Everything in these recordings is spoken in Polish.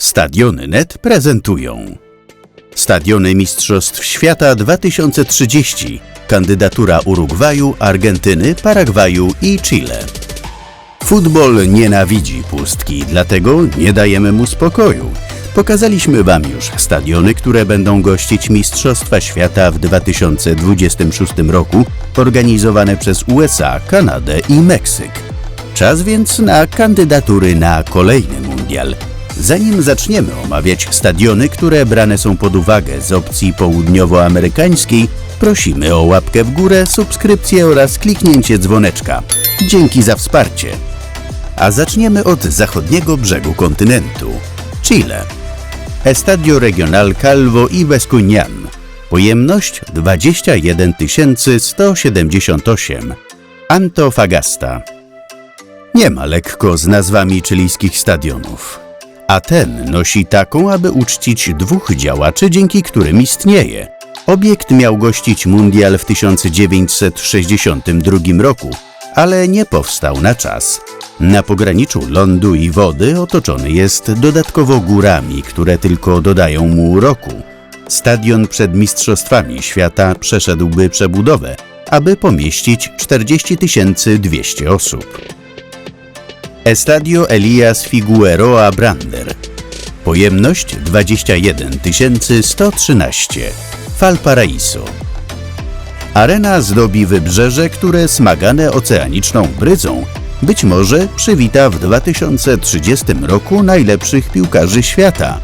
Stadiony.net prezentują Stadiony Mistrzostw Świata 2030 Kandydatura Urugwaju, Argentyny, Paragwaju i Chile Futbol nienawidzi pustki, dlatego nie dajemy mu spokoju. Pokazaliśmy Wam już stadiony, które będą gościć Mistrzostwa Świata w 2026 roku, organizowane przez USA, Kanadę i Meksyk. Czas więc na kandydatury na kolejny mundial. Zanim zaczniemy omawiać stadiony, które brane są pod uwagę z opcji południowoamerykańskiej, prosimy o łapkę w górę, subskrypcję oraz kliknięcie dzwoneczka. Dzięki za wsparcie. A zaczniemy od zachodniego brzegu kontynentu Chile. Estadio Regional Calvo y Bascuñán. Pojemność 21 178. Antofagasta. Nie ma lekko z nazwami chilijskich stadionów. A ten nosi taką, aby uczcić dwóch działaczy, dzięki którym istnieje. Obiekt miał gościć mundial w 1962 roku, ale nie powstał na czas. Na pograniczu lądu i wody otoczony jest dodatkowo górami, które tylko dodają mu uroku. Stadion przed Mistrzostwami Świata przeszedłby przebudowę, aby pomieścić 40 200 osób. Estadio Elias Figueroa Brander. Pojemność 21 113. Valparaiso. Arena zdobi wybrzeże, które smagane oceaniczną brydzą być może przywita w 2030 roku najlepszych piłkarzy świata.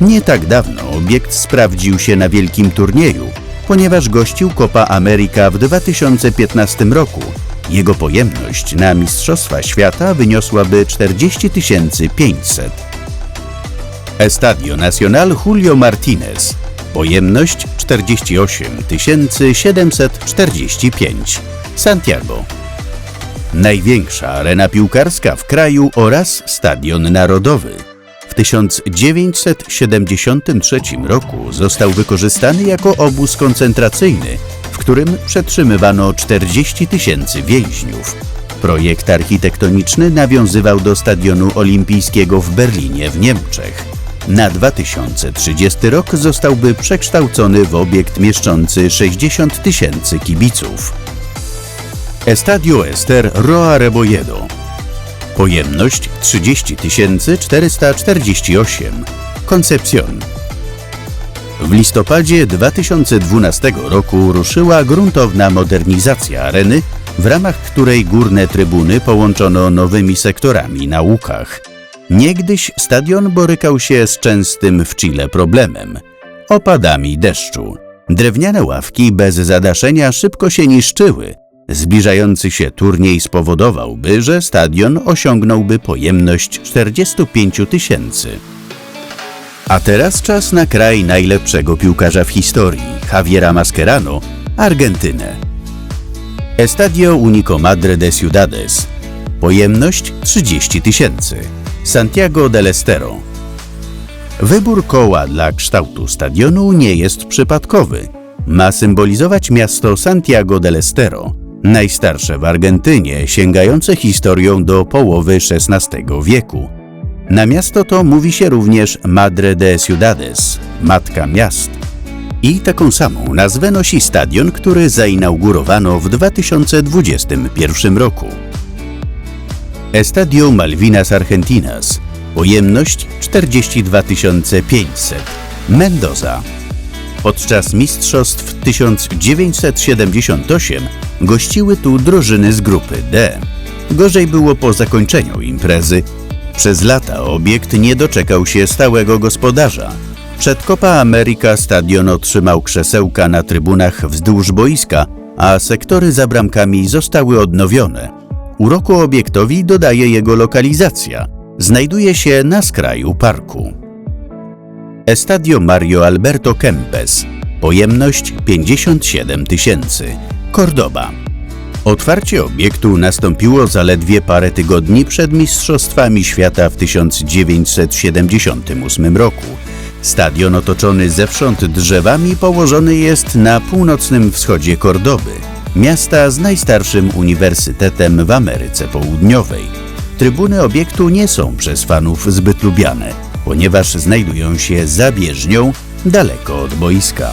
Nie tak dawno obiekt sprawdził się na wielkim turnieju, ponieważ gościł Copa America w 2015 roku. Jego pojemność na Mistrzostwa Świata wyniosłaby 40 500. Estadio Nacional Julio Martinez. Pojemność 48 745. Santiago. Największa arena piłkarska w kraju oraz Stadion Narodowy. W 1973 roku został wykorzystany jako obóz koncentracyjny, którym przetrzymywano 40 tysięcy więźniów. Projekt architektoniczny nawiązywał do Stadionu Olimpijskiego w Berlinie w Niemczech. Na 2030 rok zostałby przekształcony w obiekt mieszczący 60 tysięcy kibiców. Estadio Ester Roa Rebolledo. Pojemność 30 448. Concepción. W listopadzie 2012 roku ruszyła gruntowna modernizacja areny, w ramach której górne trybuny połączono nowymi sektorami na łukach. Niegdyś stadion borykał się z częstym w Chile problemem opadami deszczu. Drewniane ławki bez zadaszenia szybko się niszczyły. Zbliżający się turniej spowodowałby, że stadion osiągnąłby pojemność 45 tysięcy. A teraz czas na kraj najlepszego piłkarza w historii, Javiera Mascherano, Argentynę. Estadio Unico Madre de Ciudades. Pojemność 30 tysięcy. Santiago del Estero. Wybór koła dla kształtu stadionu nie jest przypadkowy. Ma symbolizować miasto Santiago del Estero, najstarsze w Argentynie, sięgające historią do połowy XVI wieku. Na miasto to mówi się również Madre de Ciudades, Matka Miast. I taką samą nazwę nosi stadion, który zainaugurowano w 2021 roku. Estadio Malvinas Argentinas. Pojemność 42 500. Mendoza. Podczas mistrzostw 1978 gościły tu drużyny z grupy D. Gorzej było po zakończeniu imprezy. Przez lata obiekt nie doczekał się stałego gospodarza. Przed Copa America stadion otrzymał krzesełka na trybunach wzdłuż boiska, a sektory za bramkami zostały odnowione. Uroku obiektowi dodaje jego lokalizacja. Znajduje się na skraju parku. Estadio Mario Alberto Kempes. Pojemność 57 tysięcy. Cordoba. Otwarcie obiektu nastąpiło zaledwie parę tygodni przed Mistrzostwami Świata w 1978 roku. Stadion otoczony zewsząd drzewami położony jest na północnym wschodzie Kordoby, miasta z najstarszym uniwersytetem w Ameryce Południowej. Trybuny obiektu nie są przez fanów zbyt lubiane. ponieważ znajdują się za bieżnią, daleko od boiska.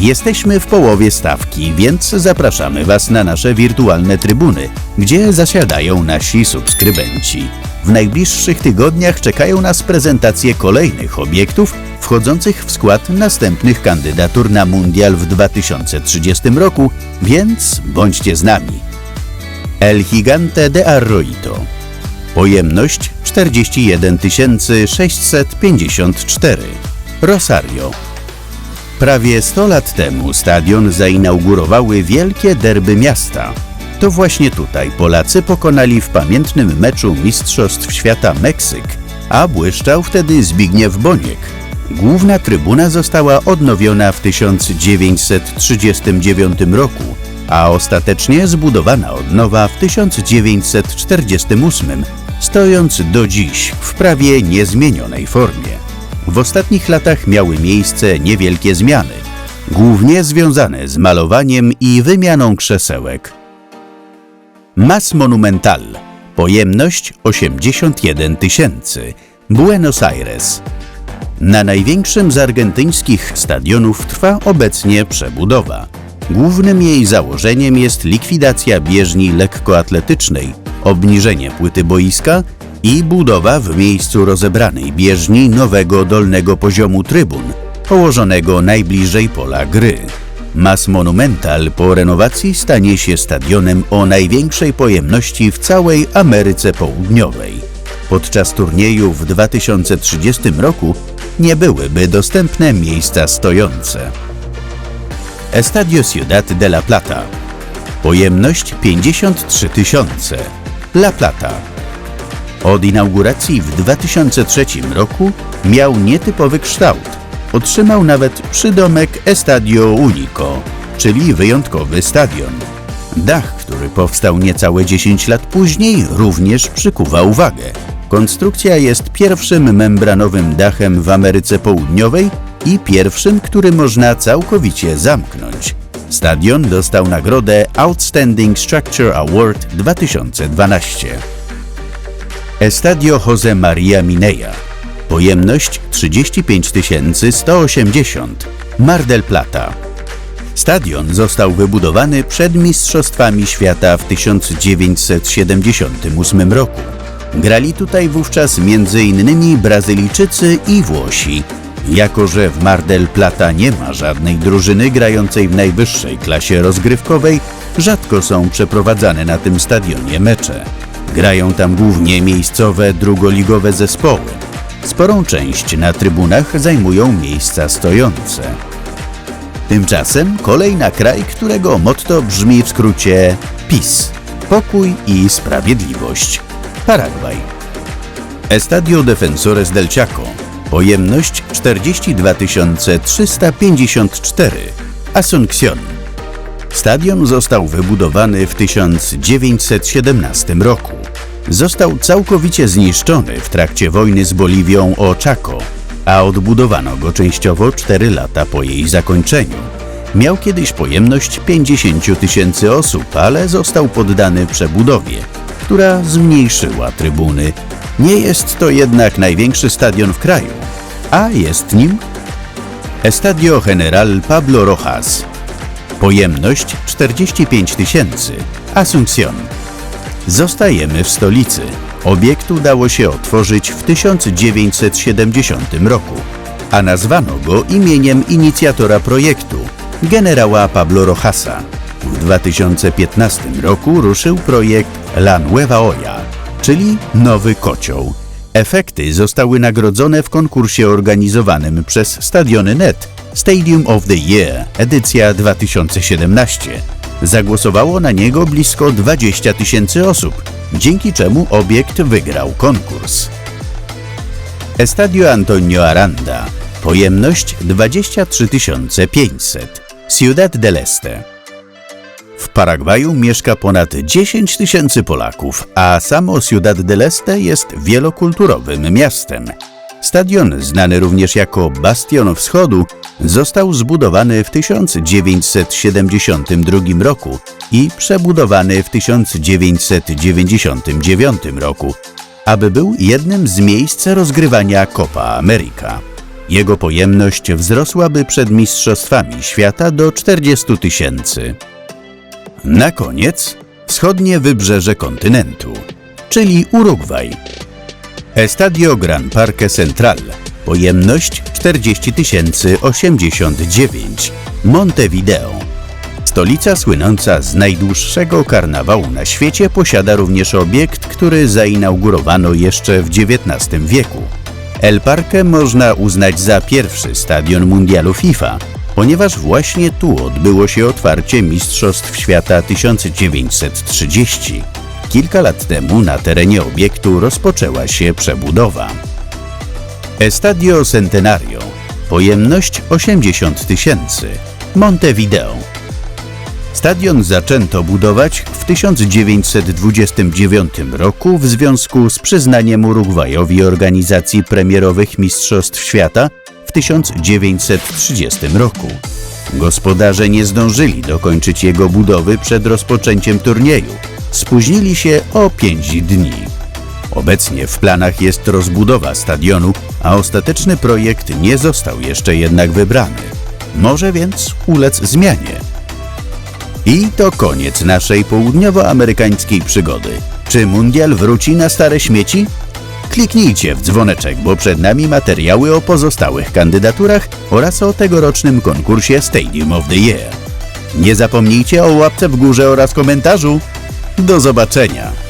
Jesteśmy w połowie stawki, więc zapraszamy Was na nasze wirtualne trybuny, gdzie zasiadają nasi subskrybenci. W najbliższych tygodniach czekają nas prezentacje kolejnych obiektów wchodzących w skład następnych kandydatur na Mundial w 2030 roku, więc bądźcie z nami. El Gigante de Arroito. Pojemność 41 654. Rosario. Prawie 100 lat temu stadion zainaugurowały wielkie derby miasta. To właśnie tutaj Polacy pokonali w pamiętnym meczu Mistrzostw Świata Meksyk, a błyszczał wtedy Zbigniew Boniek. Główna trybuna została odnowiona w 1939 roku, a ostatecznie zbudowana od nowa w 1948, stojąc do dziś w prawie niezmienionej formie. W ostatnich latach miały miejsce niewielkie zmiany, głównie związane z malowaniem i wymianą krzesełek. Mas Monumental. Pojemność 81 tysięcy. Buenos Aires. Na największym z argentyńskich stadionów trwa obecnie przebudowa. Głównym jej założeniem jest likwidacja bieżni lekkoatletycznej, obniżenie płyty boiska i budowa w miejscu rozebranej bieżni nowego dolnego poziomu trybun, położonego najbliżej pola gry. Mas Monumental po renowacji stanie się stadionem o największej pojemności w całej Ameryce Południowej. Podczas turnieju w 2030 roku nie byłyby dostępne miejsca stojące. Estadio Ciudad de La Plata. Pojemność 53 tysiące. La Plata. Od inauguracji w 2003 roku miał nietypowy kształt. Otrzymał nawet przydomek Estadio Unico, czyli wyjątkowy stadion. Dach, który powstał niecałe 10 lat później, również przykuwa uwagę. Konstrukcja jest pierwszym membranowym dachem w Ameryce Południowej i pierwszym, który można całkowicie zamknąć. Stadion dostał nagrodę Outstanding Structure Award 2012. Estadio Jose Maria Mineja. Pojemność 35 180. Mar del Plata. Stadion został wybudowany przed Mistrzostwami Świata w 1978 roku. Grali tutaj wówczas m.in. Brazylijczycy i Włosi. Jako, że w Mar del Plata nie ma żadnej drużyny grającej w najwyższej klasie rozgrywkowej, rzadko są przeprowadzane na tym stadionie mecze. Grają tam głównie miejscowe drugoligowe zespoły. Sporą część na trybunach zajmują miejsca stojące. Tymczasem kolej na kraj, którego motto brzmi w skrócie PiS pokój i sprawiedliwość. Paragwaj. Estadio Defensores del Chaco. Pojemność 42 354. Asunción. Stadion został wybudowany w 1917 roku. Został całkowicie zniszczony w trakcie wojny z Boliwią o Chaco, a odbudowano go częściowo 4 lata po jej zakończeniu. Miał kiedyś pojemność 50 tysięcy osób, ale został poddany przebudowie, która zmniejszyła trybuny. Nie jest to jednak największy stadion w kraju, a jest nim Estadio General Pablo Rojas. Pojemność 45 tysięcy. Asunción. Zostajemy w stolicy. Obiekt udało się otworzyć w 1970 roku, a nazwano go imieniem inicjatora projektu, generała Pablo Rojasa. W 2015 roku ruszył projekt La Nueva Olla, czyli Nowy Kocioł. Efekty zostały nagrodzone w konkursie organizowanym przez Stadiony Net Stadium of the Year, edycja 2017. Zagłosowało na niego blisko 20 tysięcy osób, dzięki czemu obiekt wygrał konkurs. Estadio Antonio Aranda. Pojemność 23 500. Ciudad del Este. W Paragwaju mieszka ponad 10 tysięcy Polaków, a samo Ciudad del Este jest wielokulturowym miastem. Stadion, znany również jako Bastion Wschodu, został zbudowany w 1972 roku i przebudowany w 1999 roku. aby był jednym z miejsc rozgrywania Copa America. Jego pojemność wzrosłaby przed Mistrzostwami Świata do 40 tysięcy. Na koniec wschodnie wybrzeże kontynentu, czyli Urugwaj. Estadio Gran Parque Central. Pojemność 40 089. Montevideo. Stolica słynąca z najdłuższego karnawału na świecie posiada również obiekt, który zainaugurowano jeszcze w XIX wieku. El Parque można uznać za pierwszy stadion mundialu FIFA, ponieważ właśnie tu odbyło się otwarcie Mistrzostw Świata 1930. Kilka lat temu na terenie obiektu rozpoczęła się przebudowa. Estadio Centenario. Pojemność 80 tysięcy. Montevideo. Stadion zaczęto budować w 1929 roku w związku z przyznaniem Urugwajowi organizacji premierowych Mistrzostw Świata w 1930 roku. Gospodarze nie zdążyli dokończyć jego budowy przed rozpoczęciem turnieju. Spóźnili się o 5 dni. Obecnie w planach jest rozbudowa stadionu, a ostateczny projekt nie został jeszcze jednak wybrany. Może więc ulec zmianie. I to koniec naszej południowoamerykańskiej przygody. Czy mundial wróci na stare śmieci? Kliknijcie w dzwoneczek, bo przed nami materiały o pozostałych kandydaturach oraz o tegorocznym konkursie Stadium of the Year. Nie zapomnijcie o łapce w górze oraz komentarzu. Do zobaczenia!